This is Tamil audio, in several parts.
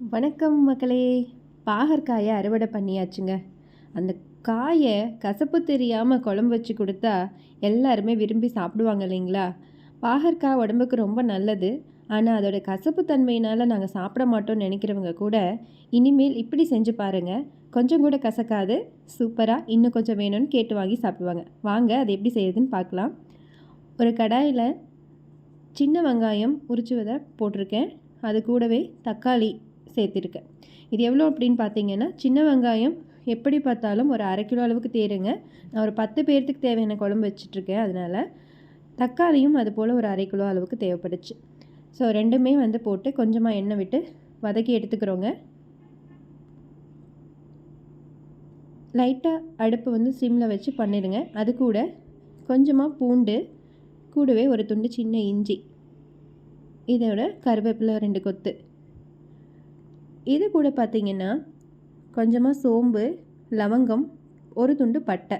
வணக்கம் மக்களே. பாகற்காயை அறுவடை பண்ணியாச்சுங்க. அந்த காயை கசப்பு தெரியாமல் குழம்பு வச்சு கொடுத்தா எல்லாருமே விரும்பி சாப்பிடுவாங்க இல்லைங்களா? பாகற்காய் உடம்புக்கு ரொம்ப நல்லது. ஆனால் அதோட கசப்பு தன்மையினால் நாங்கள் சாப்பிட மாட்டோம்னு நினைக்கிறவங்க கூட இனிமேல் இப்படி செஞ்சு பாருங்கள் கொஞ்சம் கூட கசக்காது. சூப்பராக இன்னும் கொஞ்சம் வேணும்னு கேட்டு வாங்கி சாப்பிடுவாங்க. வாங்க அது எப்படி செய்யுதுன்னு பார்க்கலாம். ஒரு கடாயில் சின்ன வெங்காயம் உரிச்சுவதை போட்டிருக்கேன். அது கூடவே தக்காளி சேர்த்துருக்கேன் இது எவ்வளோ அப்படின்னு பார்த்தீங்கன்னா சின்ன வெங்காயம் எப்படி பார்த்தாலும் ஒரு அரை கிலோ அளவுக்கு தேருங்க. நான் ஒரு பத்து பேர்த்துக்கு தேவையான குழம்பு வச்சிட்ருக்கேன் அதனால் தக்காளியும் அது போல் ஒரு அரை கிலோ அளவுக்கு தேவைப்படுச்சு. ஸோ ரெண்டுமே வந்து போட்டு கொஞ்சமாக எண்ணெய் விட்டு வதக்கி எடுத்துக்கிறோங்க. லைட்டாக அடுப்பு வந்து சிம்மில் வச்சு பண்ணிடுங்க. அது கூட கொஞ்சமாக பூண்டு கூடவே ஒரு துண்டு சின்ன இஞ்சி இதோட கருவேப்பிலை ரெண்டு கொத்து. இது கூட பார்த்திங்கன்னா கொஞ்சமாக சோம்பு லவங்கம் ஒரு துண்டு பட்டை.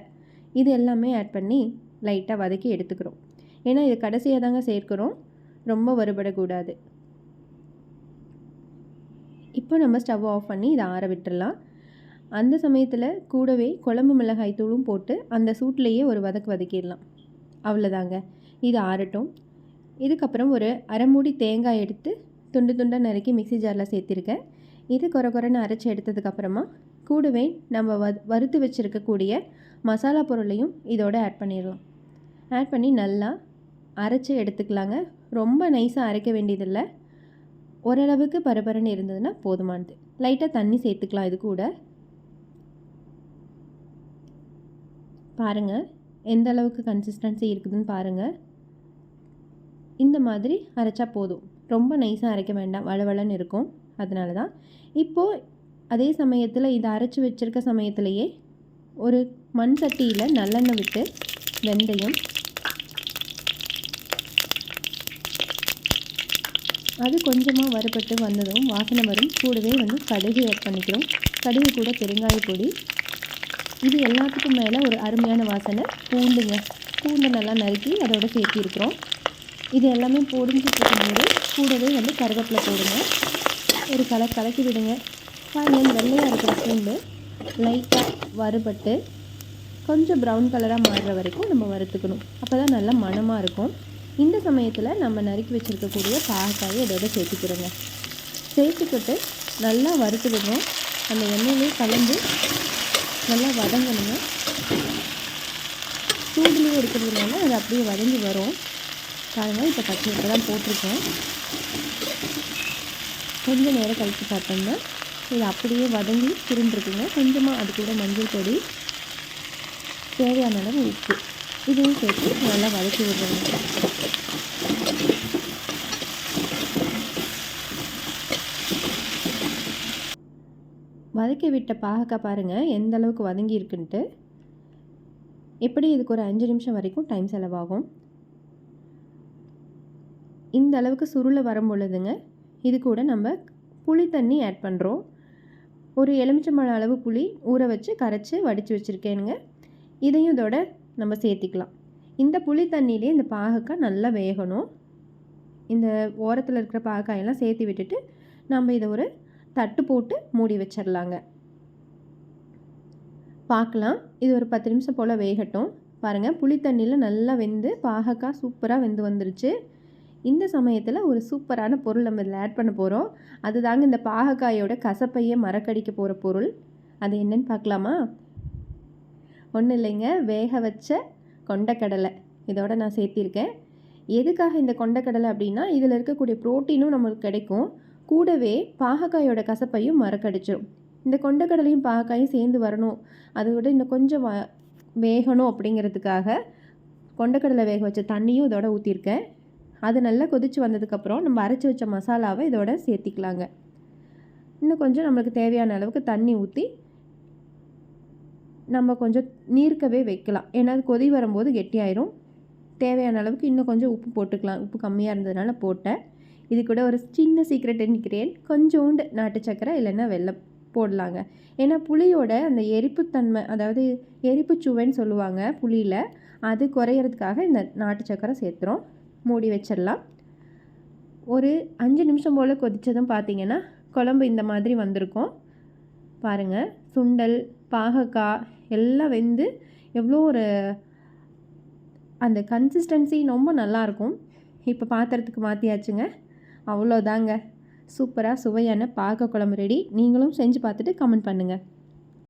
இது எல்லாமே ஆட் பண்ணி லைட்டாக வதக்கி எடுத்துக்கிறோம். ஏன்னா இது கடைசியாக தாங்க சேர்க்குறோம். ரொம்ப வருபடக்கூடாது இப்போ நம்ம ஸ்டவ் ஆஃப் பண்ணி இதை ஆற விட்டுடலாம் அந்த சமயத்தில் கூடவே குழம்பு மிளகாய் தூளும் போட்டு அந்த சூட்லேயே ஒரு வதக்கு வதக்கிடலாம். அவ்வளோதாங்க இது ஆறட்டும். இதுக்கப்புறம் ஒரு அரை மூடி தேங்காய் எடுத்து துண்டு துண்டாக நறுக்கி மிக்சி ஜாரில் சேர்த்திருக்கேன். இது குறை குறைன்னு அரைச்சி எடுத்ததுக்கப்புறமா கூடவே நம்ம வ வறுத்து வச்சுருக்கக்கூடிய மசாலா பொருளையும் இதோட ஆட் பண்ணிடலாம். ஆட் பண்ணி நல்லா அரைச்சி எடுத்துக்கலாங்க. ரொம்ப நைஸாக அரைக்க வேண்டியதில்லை. ஓரளவுக்கு பரபரன்னு இருந்ததுன்னா போதுமானது. லைட்டாக தண்ணி சேர்த்துக்கலாம் இது கூட. பாருங்கள் எந்த அளவுக்கு கன்சிஸ்டன்சி இருக்குதுன்னு பாருங்கள் இந்த மாதிரி அரைச்சா போதும். ரொம்ப நைஸாக அரைக்க வேண்டாம். வளவளன்னு இருக்கும். அதனால தான் இப்போது அதே சமயத்தில் இதை அரைச்சி வச்சுருக்க சமயத்திலையே ஒரு மண் சட்டியில் நல்லெண்ணெய் விட்டு வெந்தயம். அது கொஞ்சமாக வறுபட்டு வந்ததும் வாசனை வரும். கூடவே வந்து கடுகு ஆட் பண்ணிக்கிறோம். கடுகு கூட பெருங்காய பொடி. இது எல்லாத்துக்கும் மேலே ஒரு அருமையான வாசனை. பூண்டுங்க. பூண்டை நல்லா நறுக்கி அதோட சேர்த்திருக்கிறோம். இது எல்லாமே பொடிஞ்சிட்டு இருக்கும்போது கூடவே வந்து கருவேப்பிலை போடுங்க. ஒரு கலர் கலக்கி விடுங்க. பாருங்கள் வெள்ளையாக இருக்கிற பூண்டு லைட்டாக வறுபட்டு கொஞ்சம் ப்ரௌன் கலராக மாறுற வரைக்கும் நம்ம வறுத்துக்கணும். அப்போ தான் நல்லா மணமாக இருக்கும். இந்த சமயத்தில் நம்ம நறுக்கி வச்சுருக்கக்கூடிய பாகக்காயை இதோட சேர்த்துக்கிறோங்க. சேர்த்துக்கிட்டு நல்லா வறுத்து விடுறோம் அந்த எண்ணெயிலே கலந்து நல்லா வதங்கணுங்க. சூடுலேயே இருக்கிறதுனால அது அப்படியே வதங்கி வரும். பாருங்கள் இப்போ பச்சை தான் போட்டிருக்கேன். கொஞ்சம் நேரம் கழித்து பார்த்தோம்னா இது அப்படியே வதங்கி திரும்பிருக்குங்க. கொஞ்சமாக அது கூட மஞ்சள் பொடி தேவையான அளவு உப்பு. இதுவும் சேர்த்து நல்லா வதக்கி விடுறோங்க வதக்கி விட்ட பாகக்காய் பாருங்கள் எந்த அளவுக்கு வதங்கி இருக்குன்ட்டு. எப்படி இதுக்கு ஒரு அஞ்சு நிமிஷம் வரைக்கும் டைம் செலவாகும்? இந்த அளவுக்கு சுருளை வரும் பொழுதுங்க இது கூட நம்ம புளி தண்ணி ஆட் பண்ணுறோம் ஒரு எலுமிச்சம்பழம் அளவு புளி ஊற வச்சு கரைச்சி வடித்து வச்சுருக்கேனுங்க. இதையும் இதோட நம்ம சேர்த்திக்கலாம். இந்த புளி தண்ணியிலே இந்த பாகக்காய் நல்லா வேகணும். இந்த ஓரத்தில் இருக்கிற பாகக்காயெல்லாம் சேர்த்து விட்டுட்டு நம்ம இதை ஒரு தட்டு போட்டு மூடி வச்சிடலாங்க பார்க்கலாம். இது ஒரு பத்து நிமிஷம் போல் வேகட்டும். பாருங்கள் புளி தண்ணியில் நல்லா வெந்து பாகக்காய் சூப்பராக வெந்து வந்துருச்சு. இந்த சமயத்தில் ஒரு சூப்பரான பொருள் நம்ம இதில் ஆட் பண்ண போகிறோம் அதுதாங்க இந்த பாகக்காயோட கசப்பையே மறக்கடிக்க போகிற பொருள். அது என்னன்னு பார்க்கலாமா? ஒன்றும் இல்லைங்க வேக வச்ச கொண்டக்கடலை. இதோட நான் சேர்த்திருக்கேன். எதுக்காக இந்த கொண்டக்கடலை அப்படின்னா இதில் இருக்கக்கூடிய ப்ரோட்டீனும் நம்மளுக்கு கிடைக்கும். கூடவே பாகக்காயோட கசப்பையும் மறக்கடிச்சிடும் இந்த கொண்டக்கடலையும் பாகக்காயும் சேர்ந்து வரணும். அதை விட இன்னும் கொஞ்சம் வ வேகணும் அப்படிங்கிறதுக்காக கொண்டக்கடலை வேக வச்ச தண்ணியும் இதோட ஊற்றிருக்கேன் அது நல்லா கொதித்து வந்ததுக்கப்புறம் நம்ம அரைச்சி வச்ச மசாலாவை இதோட சேர்த்திக்கலாங்க. இன்னும் கொஞ்சம் நம்மளுக்கு தேவையான அளவுக்கு தண்ணி ஊற்றி நம்ம கொஞ்சம் நீர்க்கவே வைக்கலாம். ஏன்னா அது கொதி வரும்போது கெட்டியாயிரும். தேவையான அளவுக்கு இன்னும் கொஞ்சம் உப்பு போட்டுக்கலாம். உப்பு கம்மியாக இருந்ததுனால போட்டேன். இது கூட ஒரு சின்ன சீக்ரெட் நிற்கிறேன் கொஞ்சோண்டு நாட்டு சக்கரை இல்லைன்னா வெள்ளம் போடலாங்க. ஏன்னா புளியோட அந்த எரிப்புத்தன்மை அதாவது எரிப்பு சுவைன்னு சொல்லுவாங்க புளியில் அது குறையிறதுக்காக இந்த நாட்டு சக்கரை சேர்த்துறோம். மூடி வச்சிடலாம். ஒரு அஞ்சு நிமிஷம் போல் கொதித்ததும் பார்த்திங்கன்னா குழம்பு இந்த மாதிரி வந்திருக்கும். பாருங்கள் சுண்டல் பாகக்காய் எல்லாம் வெந்து எவ்வளோ ஒரு அந்த கன்சிஸ்டன்சி ரொம்ப நல்லாயிருக்கும். இப்போ பாத்திரத்துக்கு மாற்றியாச்சுங்க அவ்வளோதாங்க. சூப்பராக சுவையான பாக குழம்பு ரெடி நீங்களும் செஞ்சு பார்த்துட்டு கமெண்ட் பண்ணுங்கள்